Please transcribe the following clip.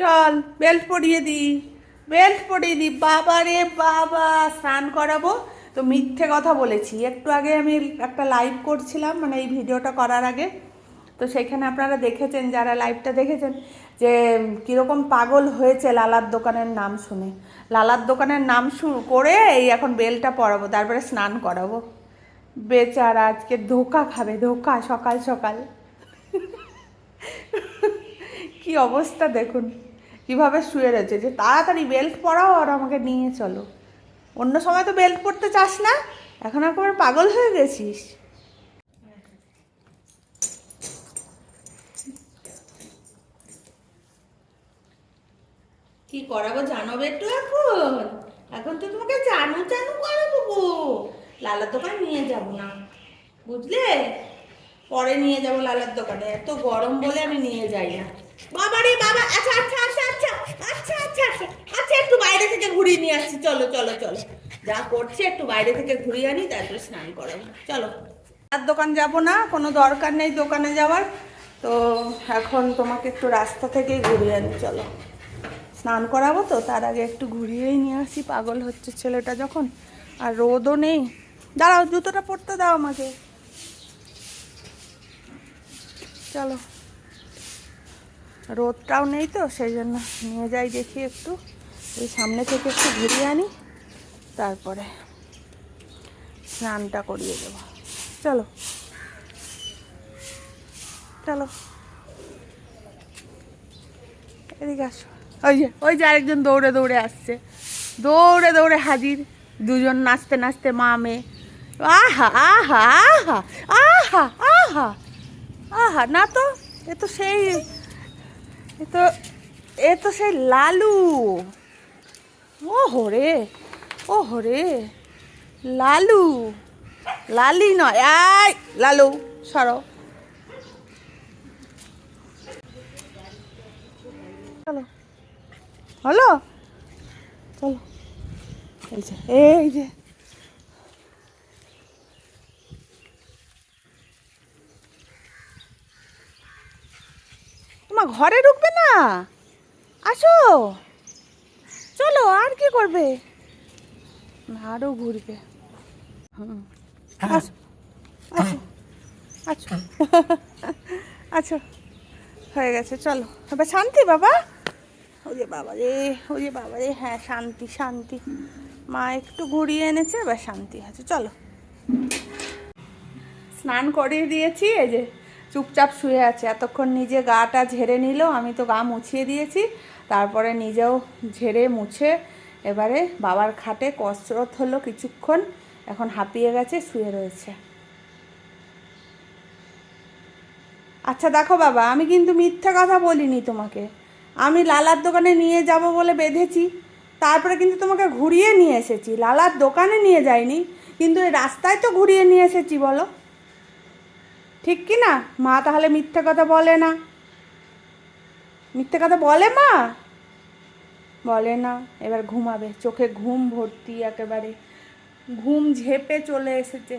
চল বেল্ট পরিয়ে দি। বেল্ট পরিয়ে দি। বাবা রে বাবা, স্নান করাবো? তো মিথ্যে কথা বলেছি। একটু আগে আমি একটা লাইভ করছিলাম মানে এই ভিডিওটা করার আগে। তো সেখানে আপনারা দেখেছেন, যারা লাইভটা দেখেছেন, যে কীরকম পাগল হয়েছে লালার দোকানের নাম শুনে। লালার দোকানের নাম শুরু করে এই এখন বেলটা পরাবো, তারপরে স্নান করাবো। বেচারা আজকে ধোকা খাবে, ধোকা, সকাল সকাল। কি অবস্থা দেখুন। কীভাবে শুয়ে রয়েছে? যে তাড়াতাড়ি বেল্ট পরাও আর আমাকে নিয়ে চলো। অন্য সময় তো বেল্ট পরতে চাস না? এখন একেবারে পাগল হয়ে গেছিস। কি করাবো জানো একটু এখন? এখন তো তোমাকে জানু জানু করাবো গো। লালার দোকান নিয়ে যাব না। বুঝলে? পরে নিয়ে যাব লালার দোকানে। এত গরম বলে আমি নিয়ে যাই না। বাবা রে বাবা আচ্ছা আচ্ছা আচ্ছা আচ্ছা আচ্ছা আচ্ছা আচ্ছা আচ্ছা একটু বাইরে থেকে ঘুরিয়ে নিয়ে আসছি, চলো চলো চলো। যা করছে, একটু বাইরে থেকে ঘুরিয়ে আনি, তারপরে স্নান করাবো। চলো। আর দোকান যাব না, কোনো দরকার নেই দোকানে যাওয়ার। তো এখন তোমাকে একটু রাস্তা থেকেই ঘুরিয়ে আনি, চলো। স্নান করাবো তো, তার আগে একটু ঘুরিয়েই নিয়ে আসি। পাগল হচ্ছে ছেলেটা যখন, আর রোদও নেই। দাঁড়াও, জুতোটা পরতে দাও আমাকে। চলো। রোদটাও নেই তো, সেই জন্য নিয়ে যাই দেখি একটু। এই সামনে থেকে একটু ঘুরিয়ে আনি, তারপরে স্নানটা করিয়ে দেবো। চলো। চলো। এদিকে আসো। ওই যে ওই যে আরেকজন দৌড়ে দৌড়ে আসছে। দৌড়ে দৌড়ে হাজির। দুজন নাচতে নাচতে মা, মেয়ে। আহা আহা আহা আহা আহা। আহা, না তো, এ তো সেই এ তো এ তো সেই লালু। ও হরে ও হরে লালু। লালি নয়, এই লালু, সরো। চলো। হলো? চলো। এই যে এই যে। তোমার ঘরে ঢুকবে না? আসো। চলো আর কি করবে? আরও ঘুরবে। হুম। আসো। আসো। আচ্ছা আচ্ছা হয়ে গেছে চলো। এবার শান্তি বাবা। ওই যে বাবা রে ওই যে বাবা রে। হ্যাঁ শান্তি শান্তি। মা একটু ঘুরিয়ে এনেছে এবার শান্তি আছে। চলো। স্নান করিয়ে দিয়েছি এই যে চুপচাপ শুয়ে আছে। এতক্ষণ নিজে গাটা ঝেড়ে নিল, আমি তো গা মুছিয়ে দিয়েছি। তারপরে নিজেও ঝেড়ে মুছে এবারে বাবার খাটে কসরত হলো কিছুক্ষণ, এখন হাঁপিয়ে গেছে, শুয়ে রয়েছে। আচ্ছা দেখো বাবা, আমি কিন্তু মিথ্যা কথা বলিনি তোমাকে। আমি লালার দোকানে নিয়ে যাব বলে বেঁধেছি। তারপরে কিন্তু তোমাকে ঘুরিয়ে নিয়ে এসেছি। লালার দোকানে নিয়ে যাইনি, কিন্তু এই রাস্তায় তো ঘুরিয়ে নিয়ে এসেছি, বলো। ঠিক কি না? মা তাহলে মিথ্যে কথা বলে না। মিথ্যে কথা বলে মা? বলে না। এবার ঘুমাবে। চোখে ঘুম ভর্তি একেবারে। ঘুম ঝেপে চলে এসেছে।